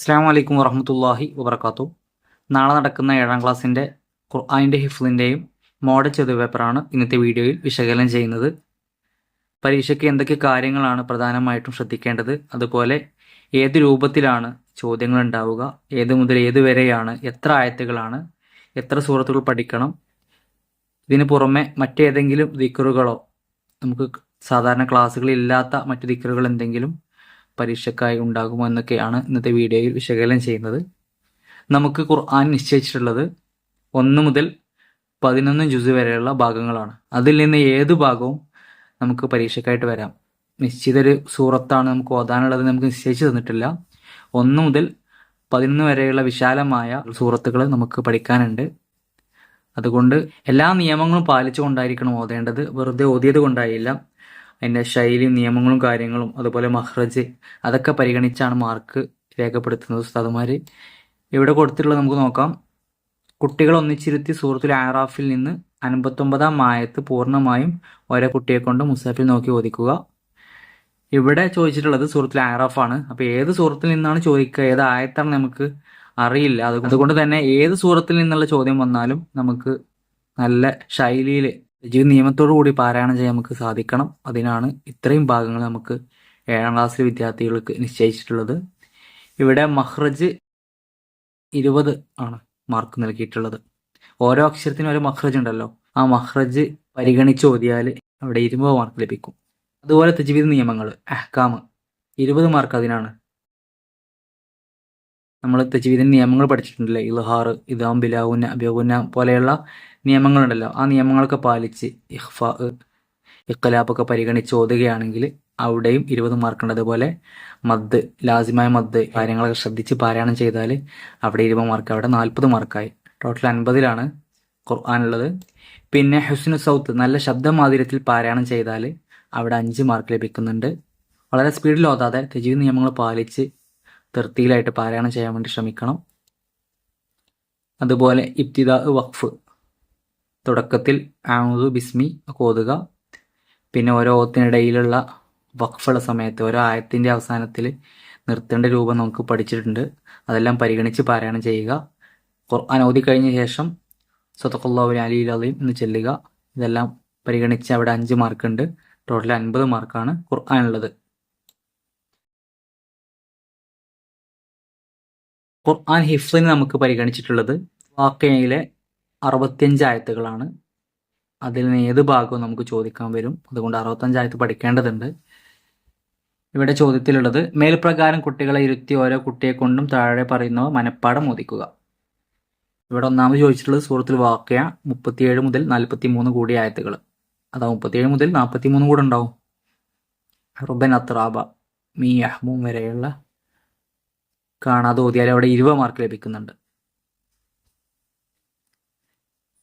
അസ്സാം വലൈക്കും വറഹമത്തല്ലാഹി വബർക്കാത്തു നാളെ നടക്കുന്ന ഏഴാം ക്ലാസ്സിന്റെ ഖുർആാനിന്റെ ഹിഫ്ലിന്റെയും മോഡൽ ചോദ്യ പേപ്പറാണ് ഇന്നത്തെ വീഡിയോയിൽ വിശകലനം ചെയ്യുന്നത്. പരീക്ഷയ്ക്ക് എന്തൊക്കെ കാര്യങ്ങളാണ് പ്രധാനമായിട്ടും ശ്രദ്ധിക്കേണ്ടത്? അതുപോലെ ഏത് രൂപത്തിലാണ് ചോദ്യങ്ങൾ ഉണ്ടാവുക? ഏത് മുതൽ ഏത് വരെയാണ്? എത്ര ആയത്തുകളാണ്? എത്ര സൂറത്തുകൾ പഠിക്കണം? ഇതിന് പുറമെ മറ്റേതെങ്കിലും ദിക്കറുകളോ നമുക്ക് സാധാരണ ക്ലാസ്സുകളിൽ ഇല്ലാത്ത മറ്റു ദിക്കറുകൾ എന്തെങ്കിലും പരീക്ഷയ്ക്കായി ഉണ്ടാകുമോ എന്നൊക്കെയാണ് ഇന്നത്തെ വീഡിയോയിൽ വിശകലനം ചെയ്യുന്നത്. നമുക്ക് ഖുർആൻ നിശ്ചയിച്ചിട്ടുള്ളത് ഒന്ന് മുതൽ പതിനൊന്ന് ജുസ് വരെയുള്ള ഭാഗങ്ങളാണ്. അതിൽ നിന്ന് ഏത് ഭാഗവും നമുക്ക് പരീക്ഷക്കായിട്ട് വരാം. നിശ്ചിത ഒരു സൂറത്താണ് നമുക്ക് ഓതാനുള്ളത് നമുക്ക് നിശ്ചയിച്ചു തന്നിട്ടില്ല. ഒന്ന് മുതൽ പതിനൊന്ന് വരെയുള്ള വിശാലമായ സൂറത്തുകൾ നമുക്ക് പഠിക്കാനുണ്ട്. അതുകൊണ്ട് എല്ലാ നിയമങ്ങളും പാലിച്ചുകൊണ്ടായിരിക്കണം ഓതേണ്ടത്. വെറുതെ ഓതിയത് കൊണ്ടായില്ല. അതിന്റെ ശൈലിയും നിയമങ്ങളും കാര്യങ്ങളും അതുപോലെ മഹ്റജ് അതൊക്കെ പരിഗണിച്ചാണ് മാർക്ക് രേഖപ്പെടുത്തുന്നത് ഉസ്താദുമാർ ഇവിടെ കൊടുത്തിട്ടുള്ളത് നമുക്ക് നോക്കാം. കുട്ടികൾ ഒന്നിച്ചിരുത്തി സൂറത്തുൽ ആറാഫിൽ നിന്ന് അൻപത്തൊമ്പതാം മായത്ത് പൂർണമായും ഓരോ കുട്ടിയെ കൊണ്ട് മുസാഫിൽ നോക്കി ഓദിക്കുക ഇവിടെ ചോദിച്ചിട്ടുള്ളത് സൂറത്തുൽ ആറാഫാണ്. അപ്പോൾ ഏത് സൂറത്തിൽ നിന്നാണ് ചോദിക്കുക? ഏത് ആയത്താണ് നമുക്ക് അറിയില്ല. അതുകൊണ്ട് തന്നെ ഏത് സൂറത്തിൽ നിന്നുള്ള ചോദ്യം വന്നാലും നമുക്ക് നല്ല ശൈലിയിൽ ജീവ നിയമത്തോടു കൂടി പാരായണം ചെയ്യാൻ നമുക്ക് സാധിക്കണം. അതിനാണ് ഇത്രയും ഭാഗങ്ങൾ നമുക്ക് ഏഴാം ക്ലാസ് വിദ്യാർത്ഥികൾക്ക് നിശ്ചയിച്ചിട്ടുള്ളത്. ഇവിടെ മഹ്റജ് ഇരുപത് ആണ് മാർക്ക് നൽകിയിട്ടുള്ളത്. ഓരോ അക്ഷരത്തിനും ഒരു മഹ്റജ് ഉണ്ടല്ലോ. ആ മഹ്റജ് പരിഗണിച്ച് ഓതിയാൽ അവിടെ ഇരുപത് മാർക്ക് ലഭിക്കും. അതുപോലെ തജ്വീദ് നിയമങ്ങൾ അഹ്കാം ഇരുപത് മാർക്ക് അതിനാണ് നമ്മൾ തജ്വീദിന്റെ നിയമങ്ങൾ പഠിച്ചിട്ടുണ്ടല്ലേ? ഇൽഹാർ ഇദാം ബിലാവുന്ന അബിയവുന്ന പോലെയുള്ള നിയമങ്ങളുണ്ടല്ലോ. ആ നിയമങ്ങളൊക്കെ പാലിച്ച് ഇഹ്ഫ ഇഖ്ലാബൊക്കെ പരിഗണിച്ച് ഓതുകയാണെങ്കിൽ അവിടെയും ഇരുപത് മാർക്കുണ്ട് അതുപോലെ മദ് ലാസിമായ മദ് കാര്യങ്ങളൊക്കെ ശ്രദ്ധിച്ച് പാരായണം ചെയ്താൽ അവിടെ ഇരുപത് മാർക്ക് അവിടെ നാൽപ്പത് മാർക്കായി ടോട്ടൽ അൻപതിലാണ് ഖുർആാനുള്ളത് പിന്നെ ഹുസ്നു സൗത്ത് നല്ല ശബ്ദമാതിരത്തിൽ പാരായണം ചെയ്താൽ അവിടെ അഞ്ച് മാർക്ക് ലഭിക്കുന്നുണ്ട്. വളരെ സ്പീഡിൽ ഓതാതെ തെജീവ് നിയമങ്ങൾ പാലിച്ച് തൃപ്തിയിലായിട്ട് പാരായണം ചെയ്യാൻ വേണ്ടി ശ്രമിക്കണം. അതുപോലെ ഇബ്തിദ വഖഫ്. തുടക്കത്തിൽ ആമുദു ബിസ്മി ഓതുക പിന്നെ ഓരോ ഓത്തിനിടയിലുള്ള വഖഫുള്ള സമയത്ത് ഓരോ ആയത്തിന്റെ അവസാനത്തിൽ നിർത്തേണ്ട രൂപം നമുക്ക് പഠിച്ചിട്ടുണ്ട്. അതെല്ലാം പരിഗണിച്ച് പാരായണം ചെയ്യുക. ഖുർആൻ കഴിഞ്ഞ ശേഷം സത്തഖുല്ലാഹു അലി അലീം എന്ന് ചെല്ലുക. ഇതെല്ലാം പരിഗണിച്ച് അവിടെ അഞ്ച് മാർക്കുണ്ട് ടോട്ടൽ അൻപത് മാർക്കാണ് ഖുർആാനുള്ളത് ഖുർആൻ ഹിഫ്ലിന് നമുക്ക് പരിഗണിച്ചിട്ടുള്ളത് വാക്കയിലെ അറുപത്തിയഞ്ച് ആയത്തുകളാണ്. അതിൽ നിന്ന് ഏത് ഭാഗവും നമുക്ക് ചോദിക്കാൻ വരും. അതുകൊണ്ട് അറുപത്തഞ്ച് ആയത്ത് പഠിക്കേണ്ടതുണ്ട്. ഇവിടെ ചോദ്യത്തിലുള്ളത് മേൽപ്രകാരം കുട്ടികളെ ഇരുത്തി ഓരോ കുട്ടിയെ കൊണ്ടും താഴെ പറയുന്നവ മനപ്പാടം മോദിക്കുക. ഇവിടെ ഒന്നാമത് ചോദിച്ചിട്ടുള്ളത് സൂറത്തിൽ വാക്യ മുപ്പത്തിയേഴ് മുതൽ നാൽപ്പത്തി മൂന്ന് കൂടിയ ആയത്തുകൾ അതാ മുപ്പത്തിയേഴ് മുതൽ നാൽപ്പത്തി മൂന്ന് കൂടെ ഉണ്ടാവും. റുബൻ അത്രാബ മീ അഹ്മും വരെയുള്ള കാണാതെ ഓതിയാൽ അവിടെ ഇരുപത് മാർക്ക് ലഭിക്കുന്നുണ്ട്.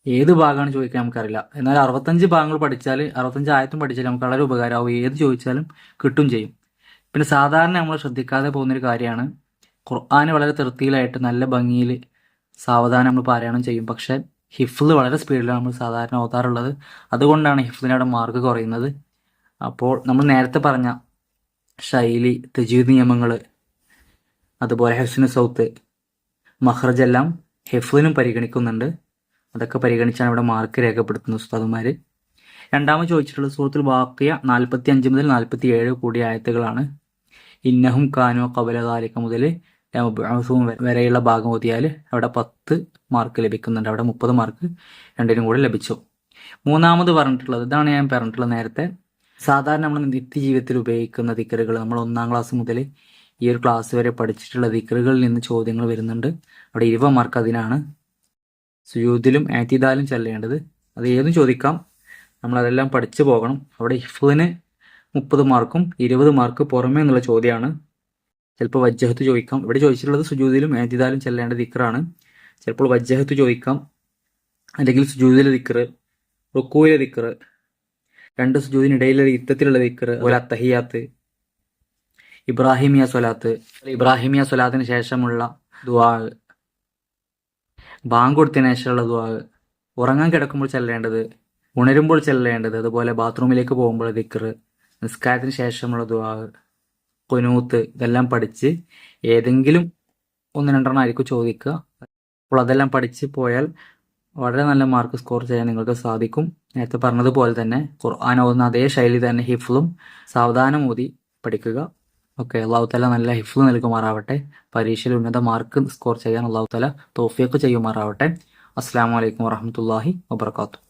ഏത് ഭാഗമാണ് ചോദിക്കാൻ നമുക്കറിയില്ല. എന്നാൽ അറുപത്തഞ്ച് ഭാഗങ്ങൾ പഠിച്ചാൽ അറുപത്തഞ്ച് ആയത്തും പഠിച്ചാൽ നമുക്ക് വളരെ ഉപകാരമാവും. ഏത് ചോദിച്ചാലും കിട്ടും ചെയ്യും. പിന്നെ സാധാരണ നമ്മൾ ശ്രദ്ധിക്കാതെ പോകുന്നൊരു കാര്യമാണ് ഖുർആൻ വളരെ തൃപ്തിയിലായിട്ട് നല്ല ഭംഗിയിൽ സാവധാനം നമ്മൾ പാരായണം ചെയ്യും. പക്ഷേ ഹിഫ്ല് വളരെ സ്പീഡിലാണ് നമ്മൾ സാധാരണ ഓതാറുള്ളത്. അതുകൊണ്ടാണ് ഹിഫ്ലിന് അവിടെ മാർക്ക് കുറയുന്നത്. അപ്പോൾ നമ്മൾ നേരത്തെ പറഞ്ഞ ശൈലി തെജീദ് നിയമങ്ങൾ അതുപോലെ ഹെസ്നു സൗത്ത്. മഹ്റജെല്ലാം ഹെഫിനും പരിഗണിക്കുന്നുണ്ട്. അതൊക്കെ പരിഗണിച്ചാണ് ഇവിടെ മാർക്ക് രേഖപ്പെടുത്തുന്നത് ഉസ്താദുമാർ രണ്ടാമത് ചോദിച്ചിട്ടുള്ള സുഹൃത്തിൽ ബാക്കിയ നാൽപ്പത്തി അഞ്ച് മുതൽ നാൽപ്പത്തി ഏഴ് കൂടിയ ആയത്തുകളാണ്. ഇന്നഹും കാനോ കബല താലിക്ക മുതൽ ും വരെയുള്ള ഭാഗം ഓതിയാൽ അവിടെ പത്ത് മാർക്ക് ലഭിക്കുന്നുണ്ട്. അവിടെ മുപ്പത് മാർക്ക് രണ്ടിനും കൂടെ ലഭിച്ചു. മൂന്നാമത് പറഞ്ഞിട്ടുള്ളത് ഇതാണ് ഞാൻ പറഞ്ഞിട്ടുള്ളത് നേരത്തെ. സാധാരണ നമ്മൾ നിത്യജീവിതത്തിൽ ഉപയോഗിക്കുന്ന ദിക്കറുകൾ. നമ്മൾ ഒന്നാം ക്ലാസ് മുതൽ ഈ ഒരു ക്ലാസ് വരെ പഠിച്ചിട്ടുള്ള ദിക്കറുകളിൽ നിന്ന് ചോദ്യങ്ങൾ വരുന്നുണ്ട്. അവിടെ ഇരുപത് മാർക്ക് അതിനാണ്. സുയൂദിലും ആറ്റിദാലും ചെല്ലേണ്ടത്. അത് ഏതും ചോദിക്കാം. നമ്മൾ അതെല്ലാം പഠിച്ചു പോകണം. അവിടെ ഹിഫിന് മുപ്പത് മാർക്കും ഇരുപത് മാർക്ക് പുറമേ എന്നുള്ള ചോദ്യമാണ്. ചിലപ്പോൾ വജ്ജഹത്ത് ചോദിക്കാം. ഇവിടെ ചോദിച്ചിട്ടുള്ളത് സുജൂതിലും ആറ്റിദാലും ചെല്ലേണ്ട ദിക്കറാണ് ചിലപ്പോൾ വജ്ജഹത്ത് ചോദിക്കാം. അല്ലെങ്കിൽ സുജൂതിലെ ദിക്കറ് റുക്കുവിലെ ദിക്കറ് രണ്ട് സുജൂതിനിടയിലെ യുദ്ധത്തിലുള്ള ദിക്കറ് അതുപോലെ അത്തഹിയാത്ത് ഇബ്രാഹിമിയ സ്വലാത്ത്. ഇബ്രാഹിമിയ സ്വലാത്തിന് ശേഷമുള്ള ദുവാ ബാങ്ക് കൊടുത്തതിന് ശേഷമുള്ള ദുവാ ഉറങ്ങാൻ കിടക്കുമ്പോൾ ചെല്ലേണ്ടത് ഉണരുമ്പോൾ ചെല്ലേണ്ടത് അതുപോലെ ബാത്റൂമിലേക്ക് പോകുമ്പോൾ ദിക്കർ നിസ്കാരത്തിന് ശേഷമുള്ള ദുവാ കൊനൂത്ത് ഇതെല്ലാം പഠിച്ച് ഏതെങ്കിലും ഒന്ന് രണ്ടെണ്ണം ആയിരിക്കും ചോദിക്കുക. അപ്പോൾ അതെല്ലാം പഠിച്ച് പോയാൽ വളരെ നല്ല മാർക്ക് സ്കോർ ചെയ്യാൻ നിങ്ങൾക്ക് സാധിക്കും. നേരത്തെ പറഞ്ഞതുപോലെ തന്നെ ഖുർആൻ ഓതുന്ന അതേ ശൈലി തന്നെ ഹിഫ്ലും സാവധാനം ഊതി പഠിക്കുക. ഓക്കെ അള്ളാഹു തല നല്ല ഹിഫ്ല് നൽകുമാറാവട്ടെ. പരീക്ഷയിൽ ഉന്നത മാർക്ക് സ്കോർ ചെയ്യാൻ അള്ളാഹു തല തോഫിയൊക്കെ ചെയ്യുമാറാവട്ടെ. അസ്സാം വലൈക്കും വറഹമത്തല്ലാഹി വാബർക്കാത്തു